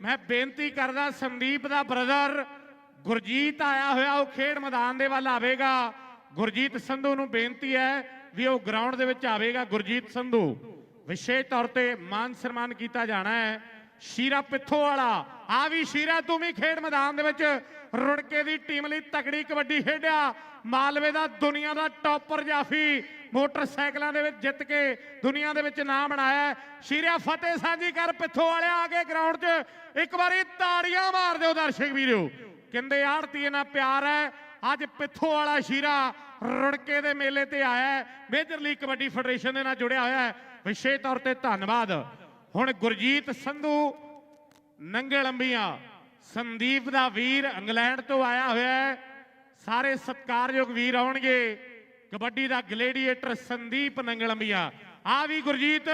ਮੈਂ ਬੇਨਤੀ ਕਰਦਾ ਸੰਦੀਪ ਦਾ ਬ੍ਰਦਰ ਗੁਰਜੀਤ ਆਇਆ ਹੋਇਆ, ਉਹ ਖੇਡ ਮੈਦਾਨ ਦੇ ਵੱਲ ਆਵੇਗਾ। ਗੁਰਜੀਤ ਸੰਧੂ ਨੂੰ ਬੇਨਤੀ ਹੈ ਵੀ ਉਹ ਗਰਾਊਂਡ ਦੇ ਵਿੱਚ ਆਵੇਗਾ। ਗੁਰਜੀਤ ਸੰਧੂ, ਵਿਸ਼ੇਸ਼ ਤੌਰ ਤੇ ਮਾਨ ਸਨਮਾਨ ਕੀਤਾ ਜਾਣਾ ਹੈ। ਸ਼ੀਰਾ ਪਿੱਥੋ ਵਾਲਾ ਆ ਵੀ ਸ਼ੀਰਾ, ਤੂੰ ਵੀ ਖੇਡ ਮੈਦਾਨ ਦੇ ਵਿੱਚ ਰੁੜਕੇ ਦੀ ਟੀਮ ਲਈ ਤਕੜੀ ਕਬੱਡੀ ਖੇਡਿਆ। ਮਾਲਵੇ ਦਾ ਦੁਨੀਆ ਦਾ ਟੌਪਰ ਜਾਫੀ ਮੋਟਰਸਾਈਕਲਾਂ ਦੇ ਵਿੱਚ ਜਿੱਤ ਕੇ ਦੁਨੀਆ ਦੇ ਵਿੱਚ ਨਾਮ ਬਣਾਇਆ ਸ਼ੀਰਿਆ ਸ਼ੀਰਾ ਫਤਿਹ ਸਾਂਝੀ ਕਰ, ਪਿੱਥੋ ਵਾਲਿਆ ਆ ਕੇ ਗਰਾਊਂਡ 'ਚ। ਇੱਕ ਵਾਰੀ ਤਾੜੀਆਂ ਮਾਰ ਦਿਓ ਦਰਸ਼ਕ ਵੀਰੋ। ਕਹਿੰਦੇ ਆੜਤੀ ਨਾਲ ਪਿਆਰ ਹੈ। ਅੱਜ ਪਿੱਥੋਂ ਵਾਲਾ ਸ਼ੀਰਾ ਰੁੜਕੇ ਦੇ ਮੇਲੇ ਤੇ ਆਇਆ ਹੈ। ਮੇਜਰ ਲੀਗ ਕਬੱਡੀ ਫੈਡਰੇਸ਼ਨ ਦੇ ਨਾਲ ਜੁੜਿਆ ਹੋਇਆ ਹੈ। ਵਿਸ਼ੇਸ਼ ਤੌਰ ਤੇ ਧੰਨਵਾਦ। ਹੁਣ ਗੁਰਜੀਤ ਸੰਧੂ ਨੰਗੇ ਲੰਬੀਆਂ। ਸੰਦੀਪ ਦਾ ਵੀਰ ਇੰਗਲੈਂਡ ਤੋਂ ਆਇਆ ਹੋਇਆ ਹੈ। ਸਾਰੇ ਸਤਿਕਾਰਯੋਗ ਵੀਰ ਆਉਣਗੇ। ਕਬੱਡੀ ਦਾ ਗਲੇਡੀਏਟਰ ਸੰਦੀਪ ਨੰਗਲੰਬੀਆਂ। ਆ ਵੀ ਗੁਰਜੀਤ,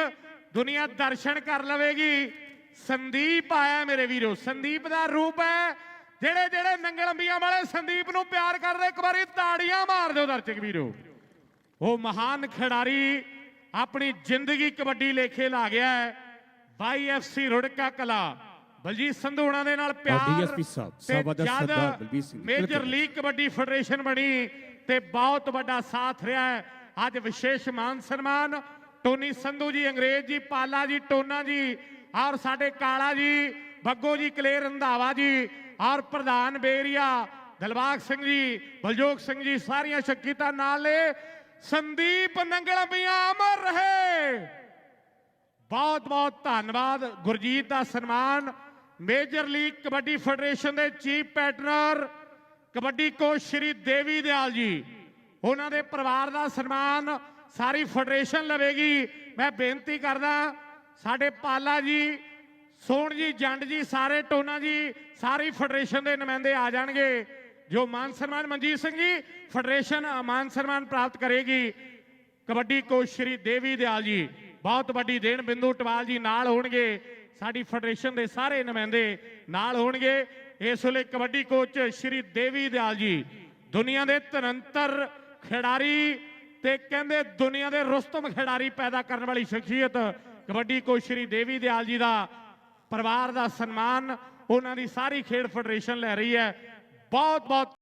ਦੁਨੀਆ ਦਰਸ਼ਨ ਕਰ ਲਵੇਗੀ। ਸੰਦੀਪ ਆਇਆ ਮੇਰੇ ਵੀਰੋ। ਸੰਦੀਪ ਦਾ ਰੂਪ ਹੈ, ਜਿਹੜੇ ਜਿਹੜੇ ਨੰਗਲੰਬੀਆਂ ਵਾਲੇ ਸੰਦੀਪ ਨੂੰ ਪਿਆਰ ਕਰਦੇ, ਇੱਕ ਵਾਰੀ ਤਾੜੀਆਂ ਮਾਰ ਦਿਓ ਦਰਸ਼ਕ ਵੀਰੋ। ਉਹ ਮਹਾਨ ਖਿਡਾਰੀ ਆਪਣੀ ਜ਼ਿੰਦਗੀ ਕਬੱਡੀ ਲੇਖੇ ਲਾ ਗਿਆ ਹੈ। ਬਾਈ ਐਫਸੀ ਰੁੜਕਾ ਕਲਾ। ਬਲਜੀਤ ਸੰਧੂ ਉਹਨਾਂ ਦੇ ਨਾਲ ਪਿਆਰ DSP ਸਾਹਿਬ, ਸਭਾ ਦਾ Sardar Balbir Singh major. League kabaddi federation ਬਣੀ ਤੇ ਬਹੁਤ ਵੱਡਾ ਸਾਥ ਰਿਹਾ ਹੈ। ਅੱਜ ਵਿਸ਼ੇਸ਼ ਮਾਨ ਸਨਮਾਨ ਟੋਨੀ ਸੰਧੂ ਜੀ ਅੰਗਰੇਜ਼ ਜੀ ਪਾਲਾ ਜੀ ਟੋਨਾ ਜੀ ਔਰ ਸਾਡੇ ਕਾਲਾ ਜੀ ਬੱਗੋ ਜੀ ਕਲੇਰ ਰੰਧਾਵਾ ਜੀ ਔਰ ਪ੍ਰਧਾਨ ਬੇਰੀਆ ਦਿਲਬਾਗ ਸਿੰਘ ਜੀ ਬਲਜੋਗ ਸਿੰਘ ਜੀ ਸਾਰੀਆਂ ਸ਼ਕੀਤਾ ਨਾਲ ਨੇ। ਸੰਦੀਪ ਨੰਗਲਬੀਆਂ ਅਮਰ ਰਹੇ। ਬਹੁਤ ਬਹੁਤ ਧੰਨਵਾਦ। ਗੁਰਜੀਤ ਦਾ ਸਨਮਾਨ ਮੇਜਰ ਲੀਗ ਕਬੱਡੀ ਫੈਡਰੇਸ਼ਨ ਦੇ chief patron kabaddi coach Shri Devi Dayal ji. ਉਹਨਾਂ ਦੇ ਪਰਿਵਾਰ ਦਾ ਸਨਮਾਨ ਸਾਰੀ ਫੈਡਰੇਸ਼ਨ ਲਵੇਗੀ। ਮੈਂ ਬੇਨਤੀ ਕਰਦਾ, ਸਾਡੇ ਪਾਲਾ ਜੀ, ਸੋਹਣ ਜੀ, ਜੰਡ ਜੀ, ਸਾਰੇ ਟੋਨਾ ਜੀ, ਸਾਰੀ ਫੈਡਰੇਸ਼ਨ ਦੇ ਨੁਮਾਇੰਦੇ ਆ ਜਾਣਗੇ। ਜੋ ਮਾਨ ਸਨਮਾਨ ਮਨਜੀਤ ਸਿੰਘ ਜੀ, ਫੈਡਰੇਸ਼ਨ ਮਾਨ ਸਨਮਾਨ ਪ੍ਰਾਪਤ ਕਰੇਗੀ। ਕਬੱਡੀ ਕੋਚ ਸ਼੍ਰੀ ਦੇਵੀ ਦਿਆਲ ਜੀ, ਬਹੁਤ ਵੱਡੀ ਦੇਣ ਬਿੰਦੂ ਟਵਾਲ ਜੀ ਨਾਲ ਹੋਣਗੇ। ਸਾਡੀ ਫੈਡਰੇਸ਼ਨ ਦੇ ਸਾਰੇ ਨੁਮਾਇੰਦੇ ਨਾਲ ਹੋਣਗੇ। ਇਸ ਵੇਲੇ ਕਬੱਡੀ ਕੋਚ ਸ਼੍ਰੀ ਦੇਵੀ ਦਿਆਲ ਜੀ, ਦੁਨੀਆ ਦੇ ਤਨੰਤਰ ਖਿਡਾਰੀ ਤੇ ਕਹਿੰਦੇ ਦੁਨੀਆ ਦੇ ਰੁਸਤਮ ਖਿਡਾਰੀ ਪੈਦਾ ਕਰਨ ਵਾਲੀ ਸ਼ਖਸੀਅਤ ਕਬੱਡੀ ਕੋਚ ਸ਼੍ਰੀ ਦੇਵੀ ਦਿਆਲ ਜੀ ਦਾ ਪਰਿਵਾਰ ਦਾ ਸਨਮਾਨ ਉਹਨਾਂ ਦੀ ਸਾਰੀ ਖੇਡ ਫੈਡਰੇਸ਼ਨ ਲੈ ਰਹੀ ਹੈ। ਬਹੁਤ ਬਹੁਤ